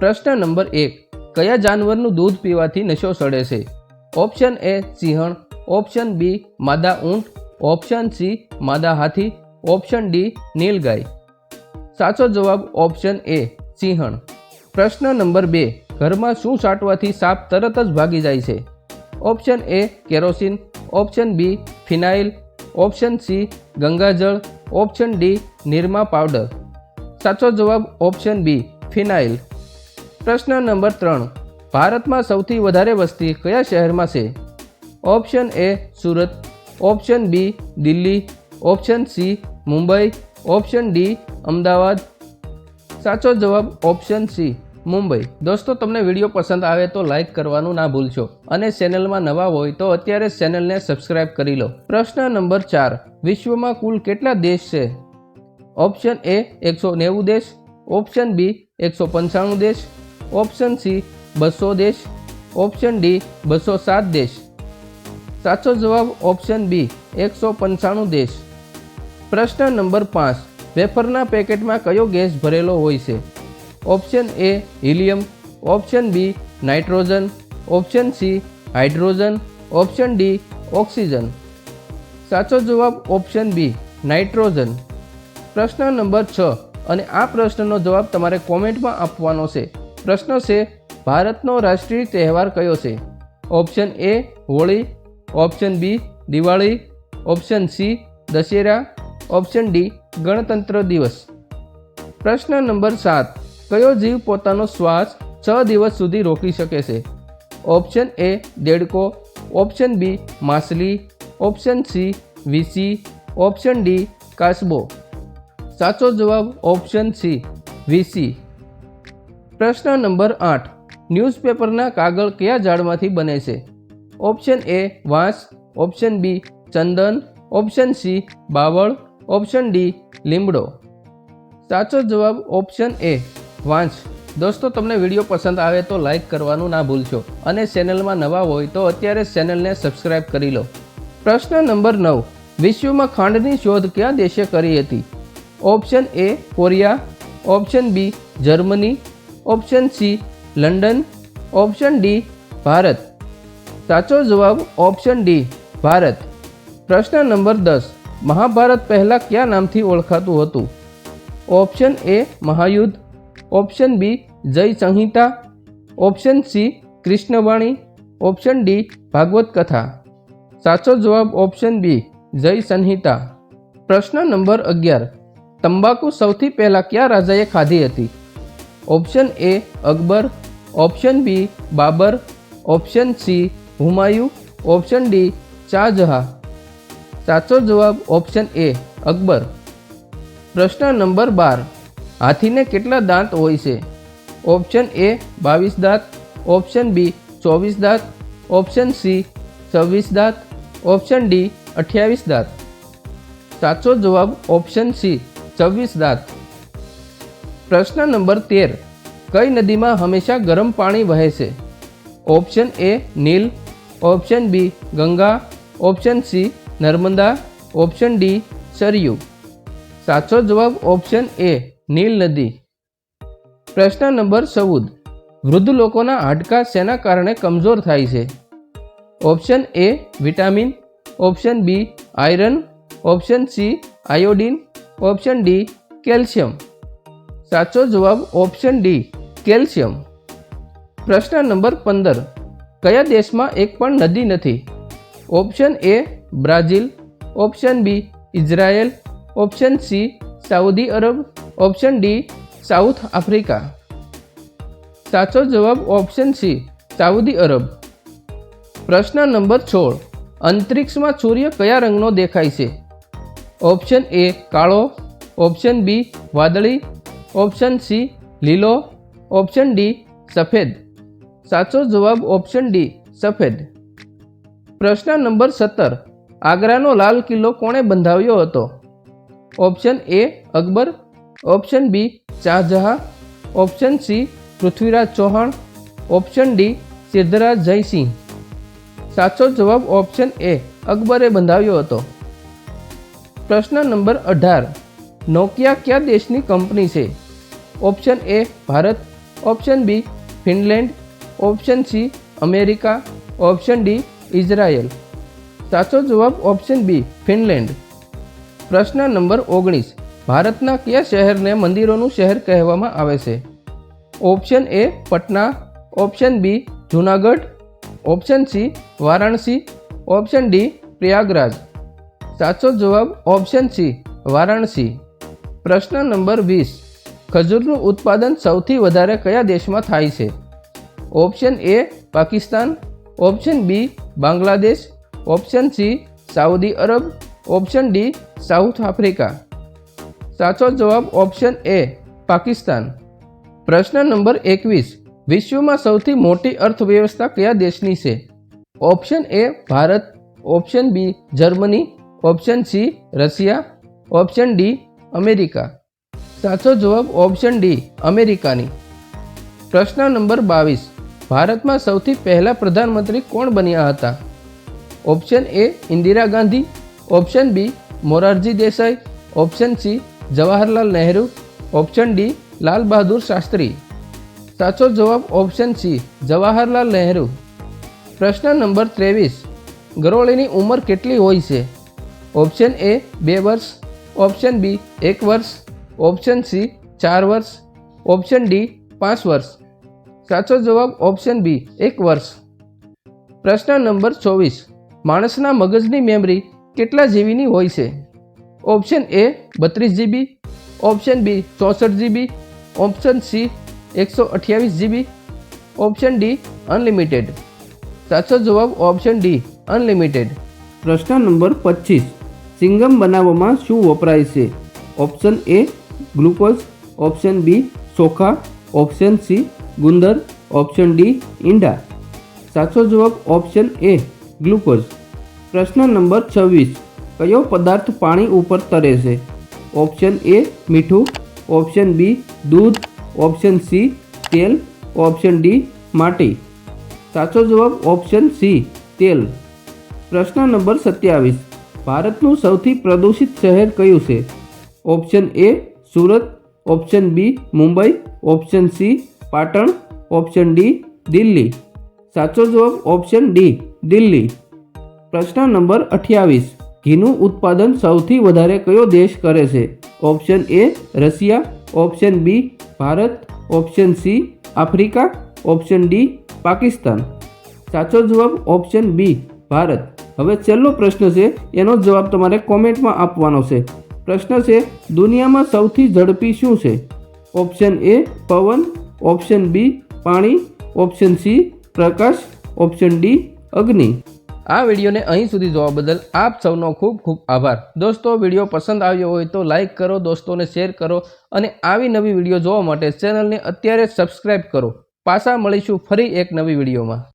પ્રશ્ન નંબર એક, કયા જાનવરનું દૂધ પીવાથી નશો સડે છે? ઓપ્શન એ સિંહણ, ઓપ્શન બી માદા ઊંટ, ઓપ્શન સી માદા હાથી, ઓપ્શન ડી નીલગાય સાચો જવાબ ઓપ્શન એ સિંહણ. પ્રશ્ન નંબર બે, ઘરમાં શું છાંટવાથી સાપ તરત જ ભાગી જાય છે? Option A kerosene, option B phenyl, option C Gangajal, option D Nirma powder. સાચો જવાબ ઓપ્શન બી ફિનાઇલ. પ્રશ્ન નંબર ત્રણ. ભારતમાં સૌથી વધારે વસ્તી કયા શહેરમાં છે? Option A Surat, option B Delhi, option C Mumbai, option D Ahmedabad. સાચો જવાબ ઓપ્શન સી મુંબઈ. દોસ્તો, તમને વીડિયો પસંદ આવે તો લાઈક કરવાનું ના ભૂલશો અને ચેનલમાં નવા હોય તો અત્યારે ચેનલને સબસ્ક્રાઇબ કરી લો. પ્રશ્ન નંબર ચાર. વિશ્વમાં કુલ કેટલા દેશ છે? ઓપ્શન એ એકસો નેવું દેશ, ઓપ્શન બી એકસો પંચાણું દેશ ઓપ્શન સી, બસો દેશ. ઓપ્શન ડી, બસો સાત દેશ. સાચો જવાબ ઓપ્શન બી, એકસો પંચાણું દેશ. પ્રશ્ન નંબર પાંચ, વેફરના પેકેટમાં કયો ગેસ ભરેલો હોય છે? Option A, helium. Option B, nitrogen. Option C, hydrogen. Option D, oxygen. સાચો જવાબ ઓપ્શન બી, નાઇટ્રોજન. પ્રશ્ન નંબર છ, અને આ પ્રશ્નનો જવાબ તમારે કોમેન્ટમાં આપવાનો છે. પ્રશ્ન છે, ભારતનો રાષ્ટ્રીય તહેવાર કયો છે? Option A Holi, option B Diwali, option C Dussehra, option D ગણતંત્ર દિવસ. પ્રશ્ન નંબર સાત, કયો જીવ પોતાનો શ્વાસ છ દિવસ સુધી રોકી શકે છે? ઓપ્શન એ દેડકો, ઓપ્શન બી માછલી, ઓપ્શન સી વીસી, ઓપ્શન ડી કાસબો. સાચો જવાબ ઓપ્શન સી વીસી. પ્રશ્ન નંબર આઠ. ન્યૂઝપેપરના કાગળ કયા ઝાડમાંથી બને છે? ઓપ્શન એ વાંસ, ઓપ્શન બી ચંદન, ઓપ્શન સી બાવળ, ઓપ્શન ડી લીમડો. સાચો જવાબ ઓપ્શન એ વાંસ. દોસ્તો, તમને વીડિયો પસંદ આવે તો લાઇક કરવાનું ના ભૂલશો અને ચેનલમાં નવા હોય તો અત્યારે ચેનલને સબસ્ક્રાઇબ કરી લો. પ્રશ્ન નંબર નવ. વિશ્વમાં ખાંડની શોધ કયા દેશે કરી હતી? Option A Korea, option B Germany option C, London. Option D, Bharat. સાચો જવાબ ઓપ્શન ડી, ભારત. પ્રશ્ન નંબર દસ, મહાભારત પહેલાં કયા નામથી ઓળખાતું હતું? Option A, મહાયુદ્ધ. Option B, Jai Samhita. Option C, Krishnavani. Option D, Bhagavat Katha. સાચો જવાબ ઓપ્શન બી, જય સંહિતા. પ્રશ્ન નંબર અગિયાર, તંબાકુ સૌથી પહેલાં કયા રાજાએ ખાધી હતી? Option A Akbar, option B Babur, option C Humayun, option D Shahjahan. સાચો જવાબ ઓપ્શન એ અકબર. પ્રશ્ન નંબર બાર. હાથીને કેટલા દાંત હોય છે? ઓપ્શન એ બાવીસ દાંત, ઓપ્શન બી ચોવીસ દાંત, ઓપ્શન સી છવ્વીસ દાંત, ઓપ્શન ડી અઠ્યાવીસ દાંત. સાચો જવાબ ઓપ્શન સી છવ્વીસ દાંત. પ્રશ્ન નંબર તેર. કઈ નદીમાં હંમેશા ગરમ પાણી વહે છે? Option A Nile, option B Ganga, option C Narmada, option D Saryu. સાચો જવાબ ઓપ્શન એ નીલ નદી. પ્રશ્ન નંબર ચૌદ. વૃદ્ધ લોકોના હાડકા શેના કારણે કમજોર થાય છે? Option A vitamin, option B iron, option C iodine, option D calcium. સાચો જવાબ ઓપ્શન ડી કેલ્શિયમ. પ્રશ્ન નંબર પંદર, કયા દેશમાં એક પણ નદી નથી? Option A Brazil. Option B Israel. Option C Saudi Arab. Option D South Africa. સાચો જવાબ ઓપ્શન સી સાઉદી અરબ. પ્રશ્ન નંબર સોળ, અંતરિક્ષમાં સૂર્ય કયા રંગનો દેખાય છે? ઓપ્શન એ કાળો. ઓપ્શન બી વાદળી. ઓપ્શન સી, લીલો. ઓપ્શન ડી, સફેદ. સાચો જવાબ ઓપ્શન ડી, સફેદ. પ્રશ્ન નંબર સત્તર, આગ્રાનો લાલ કિલ્લો કોણે બંધાવ્યો હતો? Option A, Akbar. Option B, Shahjahan. Option C, Prithviraj Chauhan. Option D, Siddharaj Jaysinh. સાચો જવાબ ઓપ્શન એ, અકબરે બંધાવ્યો હતો. પ્રશ્ન નંબર અઢાર, નોકિયા કયા દેશની કંપની છે? Option A Bharat, option B Finland, option C America, option D Israel. સાચો જવાબ ઓપ્શન બી ફિનલેન્ડ. પ્રશ્ન નંબર ઓગણીસ. ભારતના કયા શહેરને મંદિરોનું શહેર કહેવામાં આવે છે? Option A Patna, option B Junagadh, option C Varanasi, option D Prayagraj. સાચો જવાબ ઓપ્શન સી વારાણસી. પ્રશ્ન નંબર વીસ. ખજૂરનું ઉત્પાદન સૌથી વધારે કયા દેશમાં થાય છે? Option A Pakistan. Option B Bangladesh. Option C Saudi Arab. Option D South Africa. સાચો જવાબ ઓપ્શન એ પાકિસ્તાન. પ્રશ્ન નંબર એકવીસ. વિશ્વમાં સૌથી મોટી અર્થવ્યવસ્થા કયા દેશની છે? Option A Bharat. Option B Germany. Option C Russia. Option D America. સાચો જવાબ ઓપ્શન ડી અમેરિકાની. પ્રશ્ન નંબર બાવીસ, ભારતમાં સૌથી પહેલા પ્રધાનમંત્રી કોણ બન્યા હતા? Option A Indira Gandhi. Option B Morarji Desai. Option C Jawaharlal Nehru. Option D Lal Bahadur Shastri. સાચો જવાબ ઓપ્શન સી જવાહરલાલ નહેરુ. પ્રશ્ન નંબર ત્રેવીસ, ગરોળીની ઉંમર કેટલી હોય છે? ઓપ્શન એ બે વર્ષ. ઓપ્શન બી એક વર્ષ. ઓપ્શન સી ચાર વર્ષ. ઓપ્શન ડી પાંચ વર્ષ. સાચો જવાબ ઓપ્શન બી એક વર્ષ. પ્રશ્ન નંબર ચોવીસ. માણસના મગજની મેમરી કેટલા જીબીની હોય છે? ઓપ્શન એ બત્રીસ જીબી ઓપ્શન બી ચોસઠ જીબી ઓપ્શન સી એકસો અઠ્યાવીસ જીબી ઓપ્શન ડી અનલિમિટેડ સાચો જવાબ ઓપ્શન ડી અનલિમિટેડ પ્રશ્ન નંબર પચીસ. સિંગમ બનાવવામાં શું વપરાય છે? Option A glucose, option B ચોખા ઓપ્શન સી ગુંદર, ઓપ્શન ડી ઈંડા. સાચો જવાબ ઓપ્શન એ, ગ્લુકોઝ. પ્રશ્ન નંબર છવ્વીસ, કયો પદાર્થ પાણી ઉપર તરે છે? ઓપ્શન એ, મીઠું, ઓપ્શન બી દૂધ, ઓપ્શન સી તેલ, ઓપ્શન ડી માટી. સાચો જવાબ ઓપ્શન સી, તેલ. પ્રશ્ન નંબર સત્યાવીસ, ભારતનું સૌથી પ્રદૂષિત શહેર કયું છે? Option A Surat option B Mumbai option C Patan option D Delhi. સાચો જવાબ ઓપ્શન ડી દિલ્હી. પ્રશ્ન નંબર અઠ્યાવીસ. ઘીનું ઉત્પાદન સૌથી વધારે કયો દેશ કરે છે? Option A Russia option B Bharat option C Africa option D Pakistan. સાચો જવાબ ઓપ્શન બી ભારત. હવે છેલ્લો પ્રશ્ન છે, એનો જવાબ તમારે કોમેન્ટમાં આપવાનો છે. પ્રશ્ન છે, દુનિયામાં સૌથી ઝડપી શું છે? ઓપ્શન એ પવન, ઓપ્શન બી પાણી, ઓપ્શન સી પ્રકાશ, ઓપ્શન ડી અગ્નિ. આ વિડીયોને અહીં સુધી જોવા બદલ આપ સૌનો ખૂબ ખૂબ આભાર. દોસ્તો, વીડિયો પસંદ આવ્યો હોય તો લાઇક કરો, દોસ્તોને શેર કરો અને આવી નવી વીડિયો જોવા માટે ચેનલને અત્યારે સબસ્ક્રાઈબ કરો. પાછા મળીશું ફરી એક નવી વિડીયોમાં.